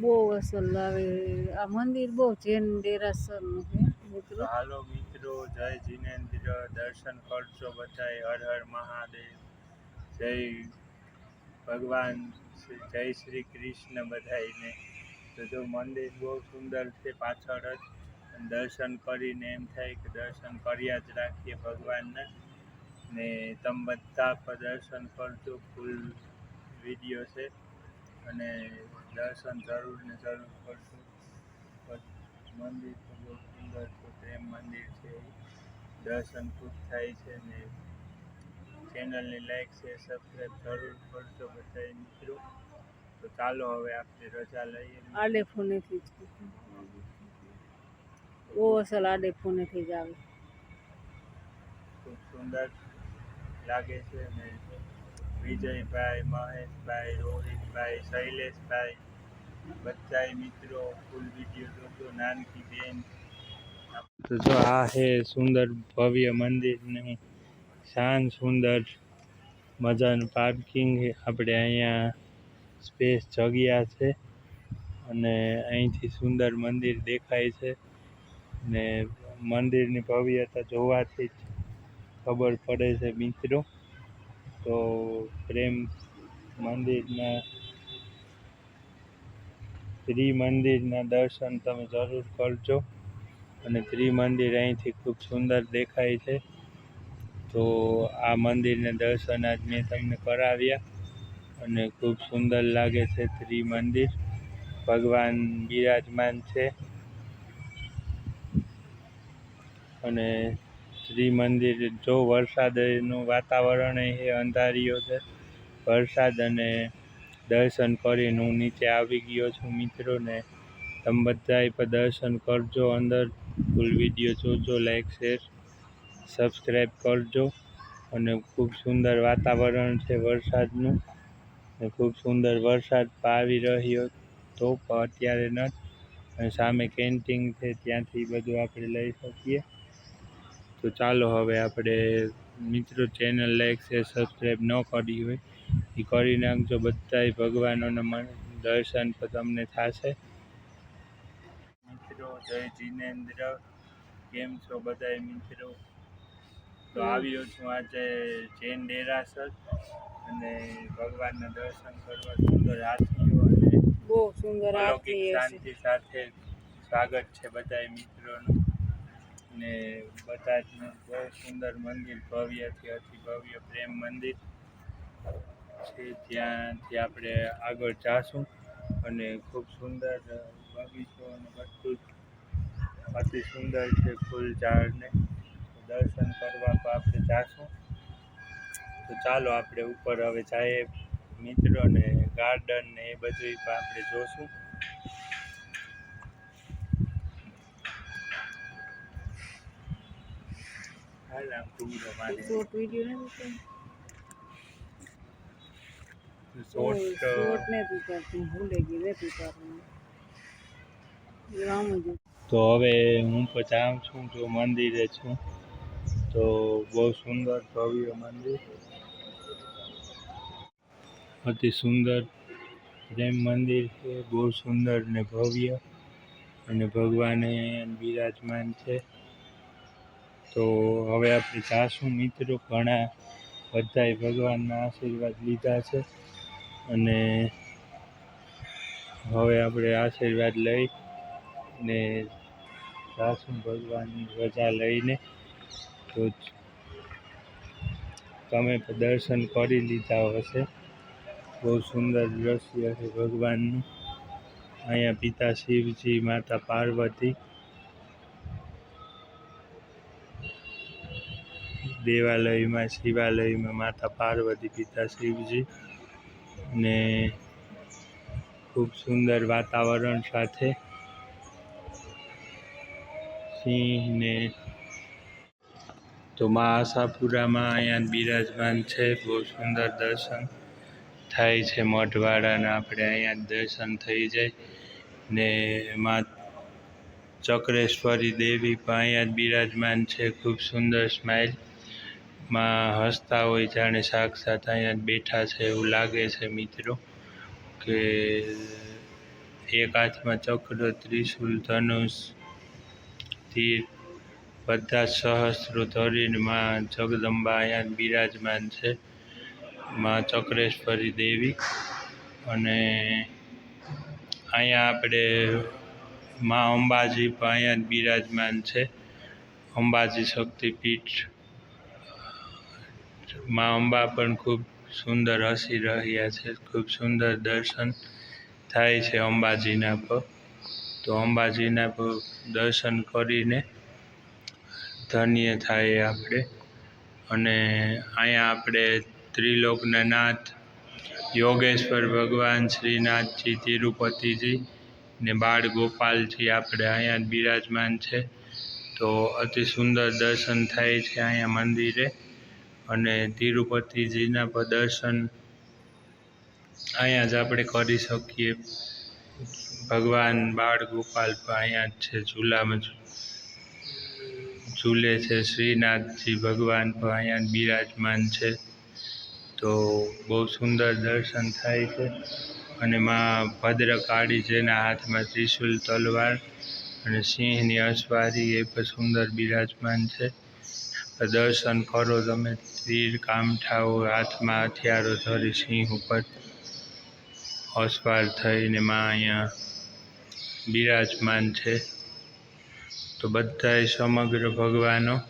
બહુ અસલ લાવે આ મંદિર બહુ જૈન દેરાસરનું છે, મિત્રો. હાલો મિત્રો, જય જીનેન્દ્ર, દર્શન કરજો બધાય, હર હર મહાદેવ. જય ભગવાન જય શ્રી કૃષ્ણ બધાયને. તો જો મંદિર બહુ સુંદર છે પાછળ જ. દર્શન કરીને એમ થાય કે દર્શન કર્યા જ રાખીએ ભગવાનના. ને તમે બધા પણ દર્શન કરજો, ફૂલ વીડિયો છે. અને દર્શન જરૂર ને જરૂર કરશું. મંદિર તો બહુ સુંદર છે પ્રેમ મંદિર છે. દર્શન ખૂબ થાય છે ને ચેનલને લાઈક છે સબસ્ક્રાઈબ જરૂર કરશો બધા મિત્રો. તો ચાલો હવે આપણે રજા લઈએ. આડે ફોનેથી જ બહુ અસલ આડે ફોનેથી જ આવે. ખૂબ સુંદર લાગે છે ને વિજયભાઈ મહેશભાઈ રોહિતભાઈ શૈલેષભાઈ. બધાય મિત્રો ફૂલ વીડિયો જોજો, નાનકી બેન. તો જો આ છે સુંદર ભવ્ય મંદિર ને શાન સુંદર મજાનું પાર્કિંગ આપણે અહીંયા સ્પેસ જગ્યા છે અને અહીંથી સુંદર મંદિર દેખાય છે ને મંદિરની ભવ્યતા જોવાથી જ ખબર પડે છે મિત્રો. તો પ્રેમ મંદિરના ત્રિમંદિરના દર્શન તમે જરૂર કરજો. અને ત્રિમંદિર અહીંથી ખૂબ સુંદર દેખાય છે. તો આ મંદિરના દર્શન આજ મેં તમને કરાવ્યા. અને ખૂબ સુંદર લાગે છે ત્રિમંદિર. ભગવાન બિરાજમાન છે. અને ત્રિમંદિર જો વરસાદનું વાતાવરણ એ અંધારિયો છે. વરસાદ અને દર્શન કરીને હું નીચે આવી ગયો છું મિત્રોને. તમે બધાએ પણ દર્શન કરજો અંદર. ફૂલ વીડિયો જોજો લાઈક શેર સબસ્ક્રાઈબ કરજો. અને ખૂબ સુંદર વાતાવરણ છે વરસાદનું. ને ખૂબ સુંદર વરસાદ પાવી રહ્યો તો અત્યારે ન અને સામે કેન્ટીન છે, ત્યાંથી બધું આપણે લઈ શકીએ. તો ચાલો હવે આપણે મિત્રો ચેનલ લાઈક છે સબસ્ક્રાઈબ ન કરી હોય. એ કરી નાખજો બધાય ભગવાનોના મન દર્શન પણ તમને થશે. મિત્રો જય જીનેન્દ્ર. કેમ છો બધાય મિત્રો? તો આવ્યો છું આજે જૈન ડેરાસર અને ભગવાનના દર્શન કરવા સુંદર હાથીઓ અને બહુ સુંદર અલૌકિક શાંતિ સાથે સ્વાગત છે બધાય મિત્રોનું. ને બધા જ બહુ સુંદર મંદિર ભવ્યથી અતિ ભવ્ય પ્રેમ મંદિર. છે. ત્યાંથી આપણે આગળ જાશું અને ખૂબ સુંદર બગીચો અને બધું અતિ સુંદર છે ફૂલ ઝાડને. દર્શન કરવા પણ આપણે જાશું. તો ચાલો આપણે ઉપર હવે જઈએ મિત્રો ને ગાર્ડન ને એ બધું પણ આપણે જોશું. હાલ આમ ટૂંકો મારે શોર્ટ વીડિયો નથી શોર્ટ શોર્ટ નથી ઉતારતી ભૂલે ગઈ નથી ઉતારવાનું એ આમ જ તો હવે હું પણ જાઉં છું જો મંદિરે છું તો બહુ સુંદર ભવ્ય મંદિર અતિ સુંદર પ્રેમ મંદિર છે બહુ સુંદર ને ભવ્ય અને ભગવાને બિરાજમાન છે। તો હવે આપણે જાશું મિત્રો ઘણા બધાએ ભગવાનના આશીર્વાદ લીધા છે. અને હવે આપણે આશીર્વાદ લઈ ને જાશું ભગવાનની રજા લઈને તો તમે દર્શન કરી લીધા હશે. બહુ સુંદર દ્રશ્ય છે ભગવાનનું. અહીંયા પિતા શિવજી, માતા પાર્વતી, દેવાલયમાં, શિવાલયમાં માતા પાર્વતી, પિતા શિવજી ને ખૂબ સુંદર વાતાવરણ સાથે સિંહ ને તો મા આશાપુરામાં અહીંયા બિરાજમાન છે. બહુ સુંદર દર્શન થાય છે મઠવાળાના આપણે અહીંયા દર્શન થઈ જાય ને માં ચક્રેશ્વરી દેવી પણ અહીંયા બિરાજમાન છે. ખૂબ સુંદર સ્માઇલ માં હસતા હોય, જાણે સાક્ષાત અહીંયા બેઠા છે એવું લાગે છે મિત્રો, કે એક હાથમાં ચક્ર, ત્રિશુલ, ધનુષ, તીર, બધા સહસ્ત્રો ધરીને માં જગદંબા અહીંયા બિરાજમાન છે, માં ચક્રેશ્વરી દેવી. અને અહીંયા આપણે માં અંબાજી પણ અહીંયા બિરાજમાન છે, અંબાજી શક્તિપીઠ માં અંબા પણ ખૂબ સુંદર હસી રહ્યા છે, ખૂબ સુંદર દર્શન થાય છે અંબાજીના પર. તો અંબાજીના પર દર્શન કરીને ધન્ય થાય આપણે. અને અહીંયા આપણે ત્રિલોકના નાથ યોગેશ્વર ભગવાન, શ્રીનાથજી, તિરુપતિજી ને બાળ ગોપાલજી આપણે અહીંયા બિરાજમાન છે. તો અતિ સુંદર દર્શન થાય છે અહીંયા મંદિરે. અને તિરુપતિજીના દર્શન અહીંયા જ આપણે કરી શકીએ. ભગવાન બાળ ગોપાલ અહીંયા જ છે ઝૂલામાં ઝૂલે છે. શ્રીનાથજી ભગવાન પણ અહીંયા બિરાજમાન છે. તો બહુ સુંદર દર્શન થાય છે. અને માં ભદ્રકાળી જેના હાથમાં ત્રિશુલ તલવાર અને સિંહની અસવારી એ પણ સુંદર બિરાજમાન છે. દર્શન કરો તમે તીર, કામઠાઓ, હાથમાં હથિયારો ધરી, સિંહ ઉપર અસવાર થઈને માં અહીંયા બિરાજમાન છે. તો બધાય સમગ્ર ભગવાનો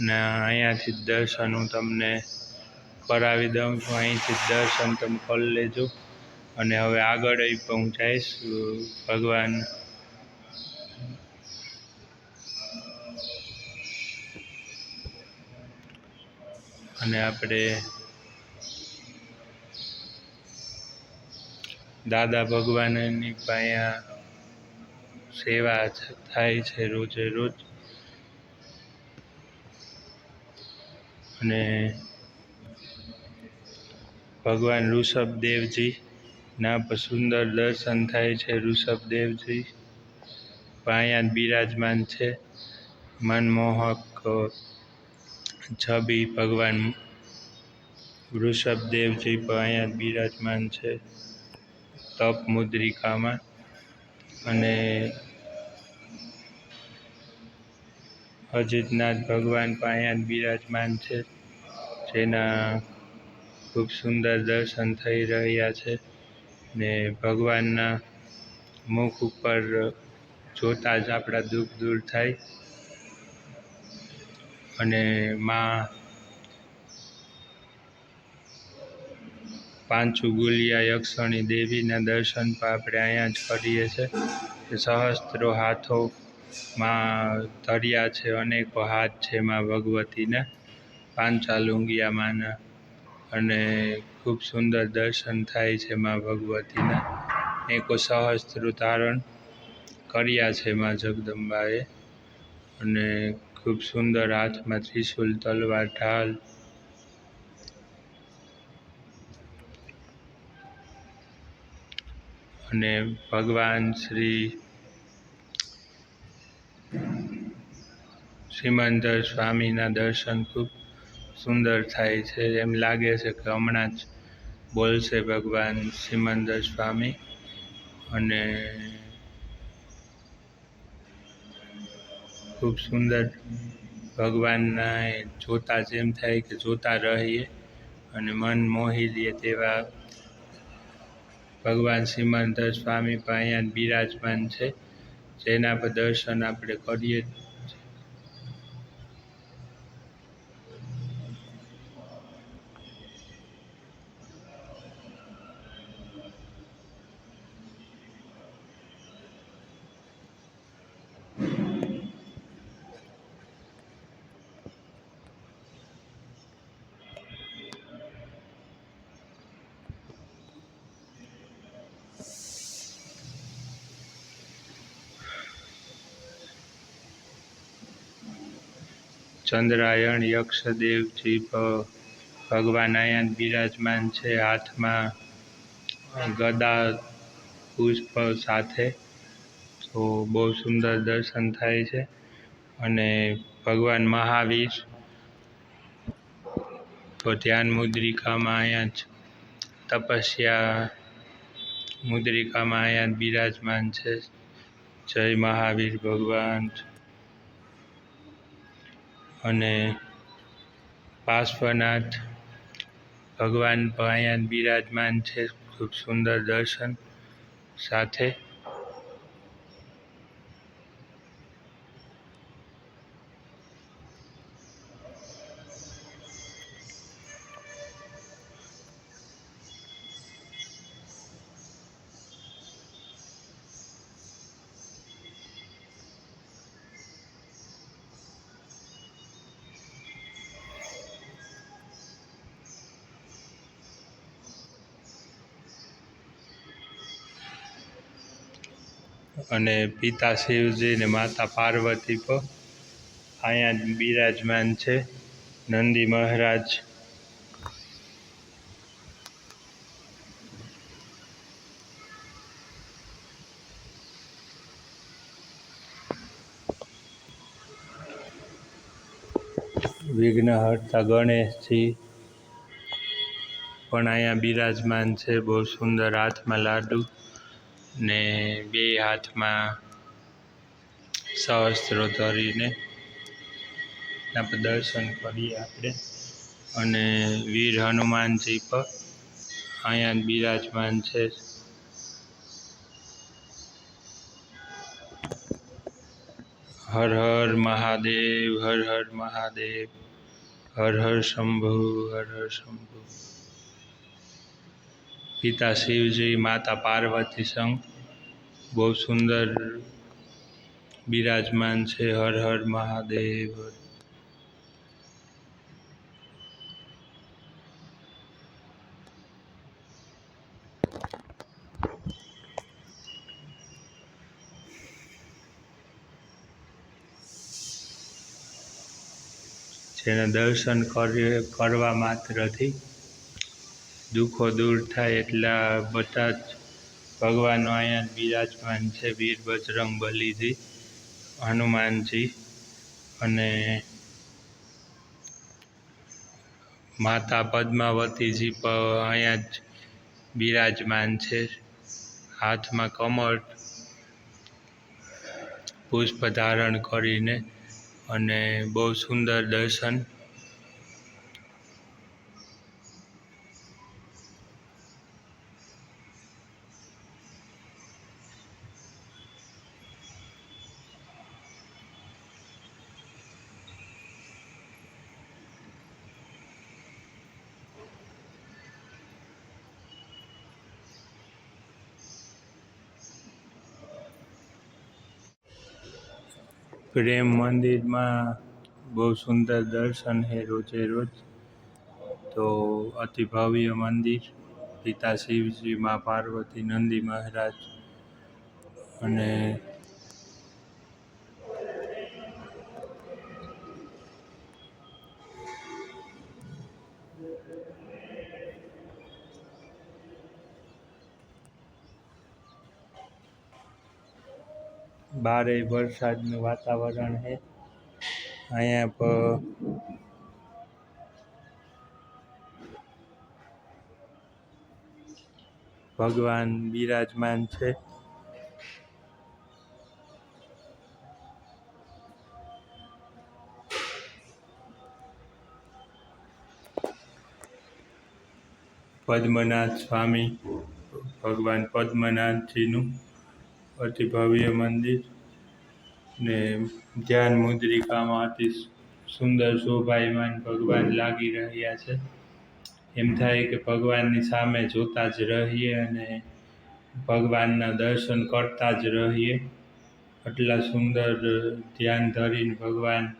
ને અહીંયાથી જ દર્શન હું તમને કરાવી દઉં છું. અહીંથી જ દર્શન તમે કરી લેજો. અને હવે આગળ પણ હું જઈશ ભગવાન અને આપણે દાદા ભગવાનની પાયા સેવા થાય છે રોજે રોજ. અને ભગવાન ઋષભદેવજી, ના સુંદર દર્શન થાય છે ઋષભદેવજી. પાયા બિરાજમાન છે. મનમોહક છબી ભગવાન વૃષભદેવજી પણ અહીંયા બિરાજમાન છે તપ મુદ્રિકામાં. અને અજીતનાથ ભગવાન પણ અહીંયા બિરાજમાન છે, જેના ખૂબ સુંદર દર્શન થઈ રહ્યા છે ને ભગવાનના મુખ ઉપર જોતાં જ આપણા દુઃખ દૂર થાય. અને માં પાંચુગુલિયા યક્ષણી દેવીના દર્શન પણ આપણે અહીંયા જ કરીએ છીએ સહસ્ત્રો હાથો માં ધર્યા છે, અનેકો હાથ છે માં ભગવતીના. પાંચાલુંગિયા માના અને ખૂબ સુંદર દર્શન થાય છે માં ભગવતીના. અનેકો સહસ્ત્રો ધારણ કર્યા છે માં જગદંબાએ. અને ખૂબ સુંદર હાથમાં ત્રિશુલ તલવાર ઢાલ. અને ભગવાન શ્રી શ્રીમંદર સ્વામીના દર્શન ખૂબ સુંદર થાય છે. એમ લાગે છે કે હમણાં જ બોલશે ભગવાન શ્રીમંદર સ્વામી અને ખૂબ સુંદર ભગવાનના જોતા જ એમ થાય કે જોતા રહીએ અને મન મોહી લઈએ તેવા ભગવાન શ્રીમંતર સ્વામી પણ બિરાજમાન છે. જેના પર દર્શન આપણે કરીએ ચંદ્રાયણ, યક્ષદેવજી ભગવાન અહીંયા બિરાજમાન છે હાથમાં ગદા પુષ્પ સાથે. તો બહુ સુંદર દર્શન થાય છે. અને ભગવાન મહાવીર, તો ધ્યાન મુદ્રિકામાં અહીંયા જ તપસ્યા મુદ્રિકામાં અહીંયા બિરાજમાન છે. જય મહાવીર ભગવાન. અને પાર્શ્વનાથ ભગવાન પાયા બિરાજમાન છે. ખૂબ સુંદર દર્શન સાથે અને પિતા શિવજી ને માતા પાર્વતી પણ અહીંયા બિરાજમાન છે. નંદી મહારાજ. વિઘ્નહર્તા ગણેશજી પણ અહીંયા બિરાજમાન છે. બહુ સુંદર હાથમાં લાડુ ને બે હાથમાં સહસ્ત્રો ધરીને આપણે દર્શન કરીએ આપણે. અને વીર હનુમાનજી પર અહીંયા બિરાજમાન છે. હર હર મહાદેવ, હર હર મહાદેવ, હર હર શંભુ, હર હર શંભુ. પિતા શિવજી માતા પાર્વતી સંગ બહુ સુંદર બિરાજમાન છે, હર હર મહાદેવ. જેને દર્શન કરવા માત્રથી દુઃખો દૂર થાય એટલા બધા જ ભગવાનો અહીંયા બિરાજમાન છે, વીર, બજરંગ, બલીજી, હનુમાનજી અને માતા પદ્માવતીજી પણ અહીંયા જ બિરાજમાન છે. હાથમાં કમળ પુષ્પ ધારણ કરીને અને બહુ સુંદર દર્શન પ્રેમ મંદિરમાં બહુ સુંદર દર્શન છે રોજે રોજ. તો અતિ ભવ્ય મંદિર, પિતા શિવજી મા પાર્વતી નંદી મહારાજ અને બારે વરસાદનું વાતાવરણ છે અહીંયા પર ભગવાન બિરાજમાન છે. પદ્મનાથ સ્વામી, ભગવાન પદ્મનાથજીનું અતિ ભવ્ય મંદિર. ને ધ્યાન મુદ્રિકામાં અતિ સુંદર શોભાયમાન ભગવાન લાગી રહ્યા છે. એમ થાય કે ભગવાનની સામે જોતા જ રહીએ અને ભગવાનના દર્શન કરતા જ રહીએ. આટલા સુંદર ધ્યાન ધરીને ભગવાન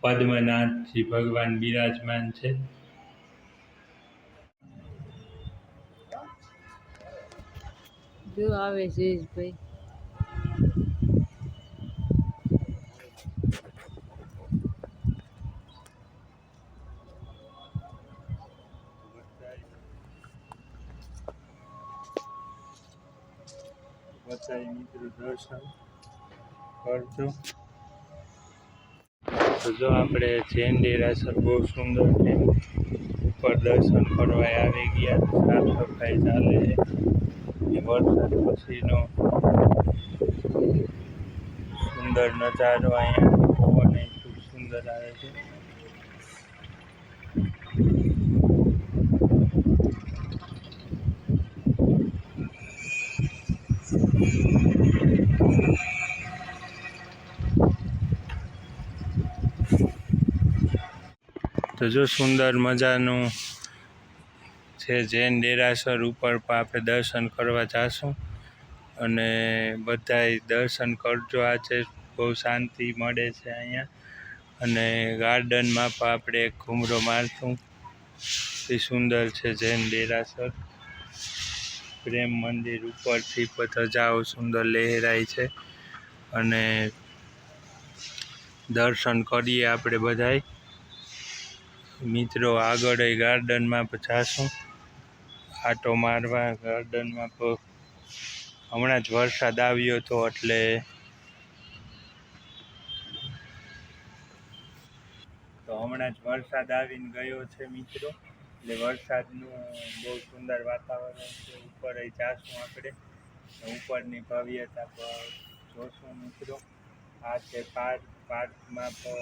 પદ્મનાથજી ભગવાન બિરાજમાન છે. આવે જયેશભાઈ જો આપણે જૈન દેરાસર બહુ સુંદર છે. ઉપર દર્શન કરવા આવી ગયા. સાફ સફાઈ ચાલે છે. વરસાદ પછીનો સુંદર નજારો અહીંયા પવન ખૂબ સુંદર આવે છે. તો જો સુંદર મજાનું છે જૈન દેરાસર ઉપર પણ આપણે દર્શન કરવા જાશું. અને બધાય દર્શન કરજો આજે બહુ શાંતિ મળે છે અહીંયા. અને ગાર્ડનમાં પણ આપણે એક ઘૂમરો મારશું. તે સુંદર છે જૈન દેરાસર. પ્રેમ મંદિર ઉપરથી ધજાઓ સુંદર લહેરાય છે. અને દર્શન કરીએ આપણે બધાય. મિત્રો, આગળ એ ગાર્ડનમાં જાશું. આટો મારવા ગાર્ડનમાં હમણાં જ વરસાદ આવ્યો હતો એટલે તો હમણાં જ વરસાદ આવીને ગયો છે મિત્રો. એટલે વરસાદનું બહુ સુંદર વાતાવરણ છે. ઉપર જાશું આપણે. ઉપરની ભવ્યતા જોશું મિત્રો. આ છે પાર્ક પાર્કમાં તો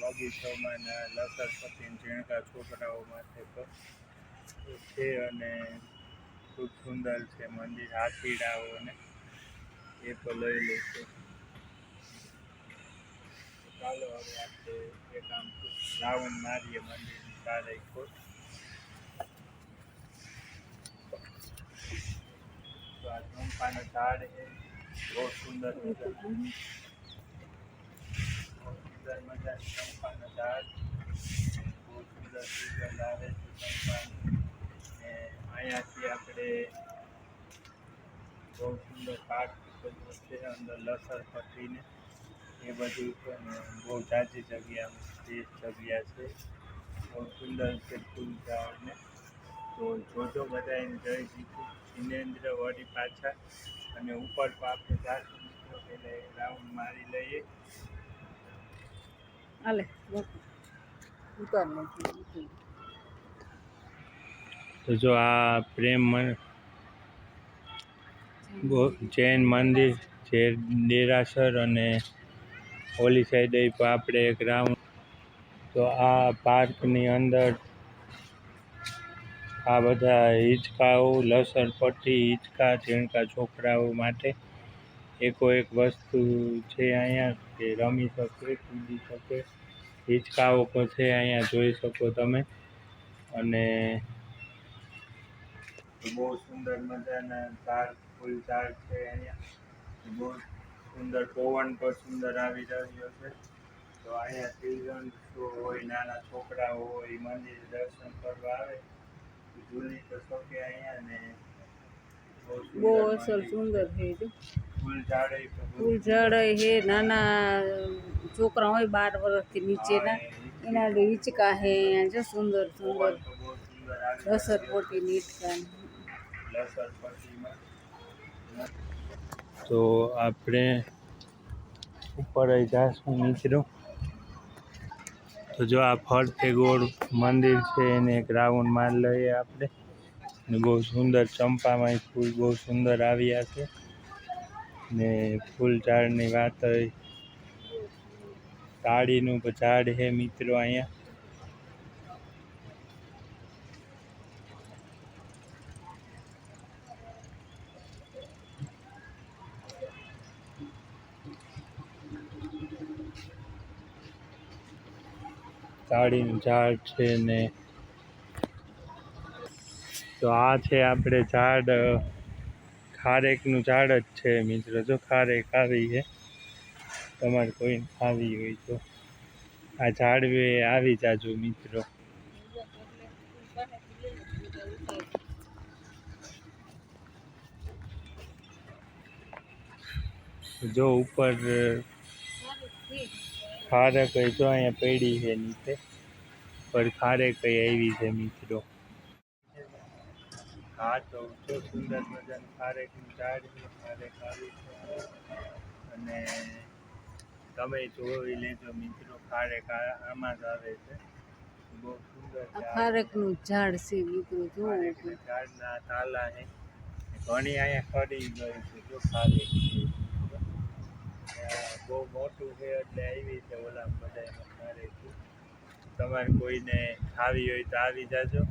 બગીચોમાં લસરપતિ ઝીણકા છોકરાઓ માટે તો છે અને ખૂબ સુંદર છે મંદિર, હાથીડાઓ ને એ પણ લઈ લઈશું ચાલો હવે આપણે એક આમ રાવણ મારીએ મંદિરની ચારે ખોટ. તો આ ચંપાનો ઝાડ છે. બહુ સુંદર સુંદર ચંપાનો ઝાડ બહુ સુંદર સુગંધ આવે છે ચંપાની ને અહીંયાથી આપણે બહુ સુંદર પાક બધું છે અંદર લસણ પટ્ટીને એ બધું બહુ જાજી જગ્યા બેસ્ટ જગ્યા છે બહુ સુંદર છે ફૂલ ઝાડને તો જોજો બધાને જય જીતુ જિનેન્દ્ર વળી પાછા અને ઉપર પણ આપણે રાઉન્ડ મારી લઈએ હાલે. તો જો આ પ્રેમ જૈન મંદિર જે દેરાસર અને ઓલી સાઈડે પણ આપણે એક રાઉન્ડ તો આ પાર્કની અંદર આ બધા હિંચકાઓ, લસણ પટ્ટી, હિંચકા, ઝીણકા છોકરાઓ માટે એકો એક વસ્તુ છે અહીંયા કે રમી શકે કૂદી શકે હિંચકાઓ પણ છે અહીંયા જોઈ શકો તમે. અને બહુ સુંદર મજાના ઝાડ ફૂલ ઝાડ છે અહીંયા. બહુ સુંદર પવન પણ સુંદર આવી રહ્યો છે. તો અહીંયા ચિલ્ડ્રન હોય નાના છોકરાઓ હોય મંદિર દર્શન કરવા આવે. ઝૂલી તો શકે અહીંયા ને. બહુ સુંદર બહુ ગયું ફૂલ ઝાડ હે નાના છોકરા હોય બાર વર્ષથી નીચેના એના હિંચકા હે અહીંયા જો સુંદર સુંદર. લસર તો બહુ સુંદર આવી. રહ્યો રસર છે. પોટી નીટકા તો આપણે ઉપર જાશું નીચરો. તો જો આ ફરતે ગોળ મંદિર છે એને એક રાઉન્ડ માર લઈએ આપણે. ને બહુ સુંદર ચંપામાં ફૂલ બહુ સુંદર આવ્યા છે. ને ફૂલ ઝાડની વાત હોય. તાળીનું ઝાડ છે મિત્રો અહીંયા. તાળીનું ઝાડ છે ને. તો આ છે આપણે ઝાડ. ખારેકનું ઝાડ જ છે મિત્રો. જો ખારેક આવી છે, તમારે કોઈને ખાવી હોય તો આ ઝાડવે આવી જાજો મિત્રો. જો ઉપર ખારેક જો અહીંયા પડી છે નીચે પર ખારેક આવી છે મિત્રો. હા તો જો સુંદર મજાનું ખારેકનું ઝાડ છે ખારેક આવી છે. અને તમે જોઈ લેજો મિત્રો ખારેક આમાં જ આવે છે. બહુ સુંદર ખારેકનું ઝાડ છે મિત્રો ખારેકના ઝાડના તાલા છે. ઘણી અહીંયા ખડી ગઈ છે જો ખાલી. બહુ મોટું છે એટલે આવી રીતે ઓલા બધા એમાં ખારે છે. તમારે કોઈને ખાવી હોય તો આવી જાજો.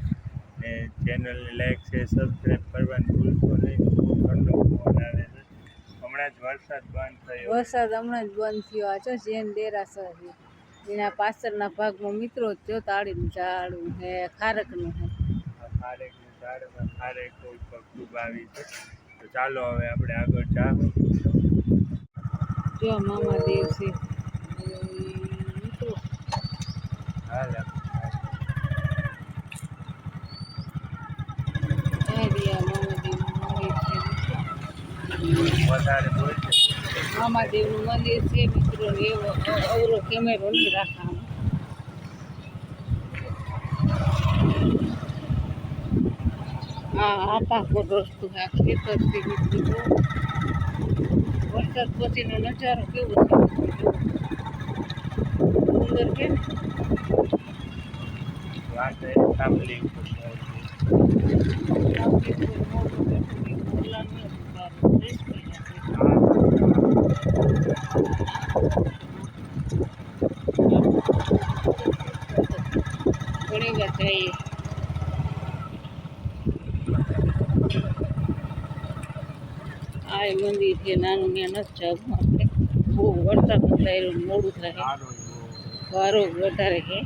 ને ચેનલને લાઈક છે સબસ્ક્રાઈબ કરવાનું ભૂલશો નહીં. બહુ ઠંડો પવન આવે છે. હમણાં જ વરસાદ બંધ થયો. વરસાદ હમણાં જ બંધ થયો. આ છો જૈન દેરાસર છે. એના પાછળના ભાગમાં મિત્રો જ જો તાળીનું ઝાડું હે ખારકનું હે આ ખારેકનું ઝાડમાં ખારેક કોઈ ખૂબ આવી છે. તો ચાલો હવે આપણે આગળ જાઉં જો મામા દેવ છે. મિત્રો હાલ આ રહ્યા મામા દેવનું મંદિર છે છે મિત્રો એવો અવરો કેમેરો નહીં રાખવાનો આ કોટ રસ્તો છે આ ખેતરથી મિત્રો વરસાદ પછીનો નજારો કેવો છે સુંદર છે સાંભળી ઉપર જાય છે. આપણે કોઈ મોટું બેઠું ઓલા નહીં ઉતારું. ફ્રેશ થઈ જશે. ઘણી વાર જઈએ આ એ મંદિર છે, નાનું ત્યાં નથી જવું આપણે બહુ વરસાદ થાય મોડું થાય સારું એવું. વારો વધારે છે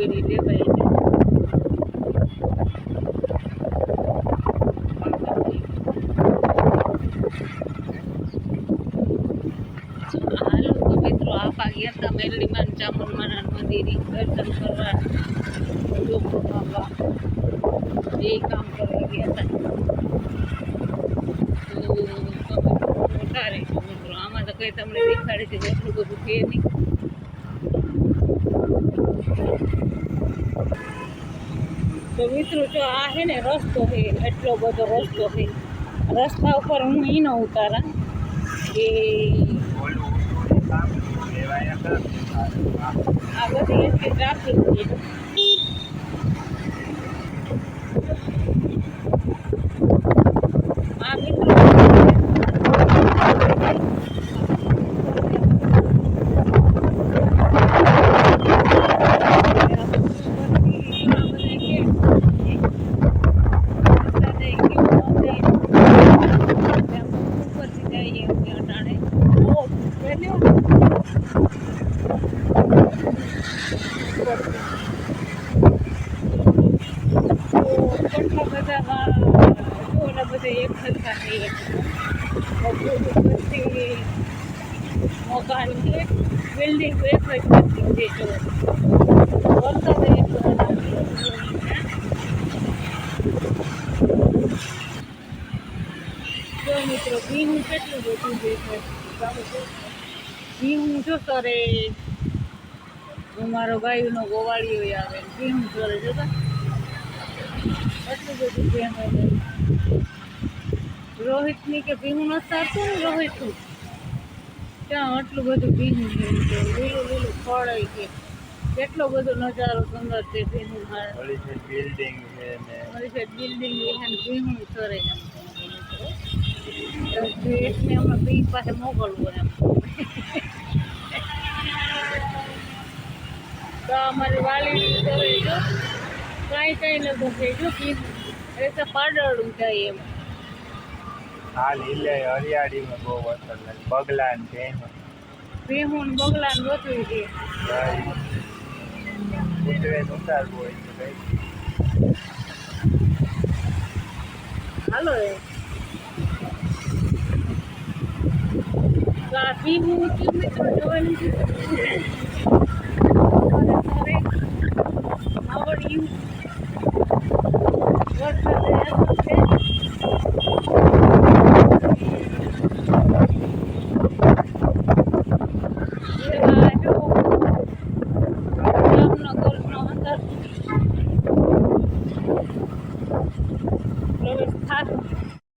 કોઈની લેવાય હાલો મિત્રો આપા ગયા હતા મેરડીમાં ચામુંડમાના મંદિરે દર્શન કરવા લોકો બાપા એ કામ કરવા ગયા હતા. મોટા મિત્રો. આમાં તો કંઈ તમને દેખાડે છે એટલું બધું કે નહીં તો મિત્રો જો છે ને રસ્તો છે, એટલો બધો રસ્તો છે રસ્તા ઉપર હું ઈ ન ઉતારા કે. આ બધી એટલી ટ્રાફિક છે આ મિત્રો મકાન છે બિલ્ડિંગ એક જ બિલ્ડિંગ છે જો વરસાદ એક જો મિત્રો ભીનું કેટલું બધું દેખાય ભીનું જો સરે. અમારો ગાયુંનો ગોવાળીઓ આવે. ભીનું સરે જોતા એટલું બધું પ્રેમ રોહિતની કે ભીનું ન સારતું ને રોહિતનું? ત્યાં આટલું બધું ભીનું છે? લીલું લીલું ફળ કે કેટલો બધો નજારો સુંદર છે ભીનું બિલ્ડિંગ છે બિલ્ડિંગ છે ભીનું સરે એમ. હમણાં બીજ પાસે મોકલવું એમ તો અમારી વાલી કરે જો કાંઈ કાંઈ થઈ જો ભીનું એ તો પાડળું જાય એમ હાલ હિલે હરિયાળીમાં બહુ વરસાદ લાગે. બગલા ને એમાં ભીમું ને બગલા ને બધું છે. ઉતરે ઉતારવું હોય તો કઈ. હાલો એ. તો આ ભીમું ઊંચું મિત્રો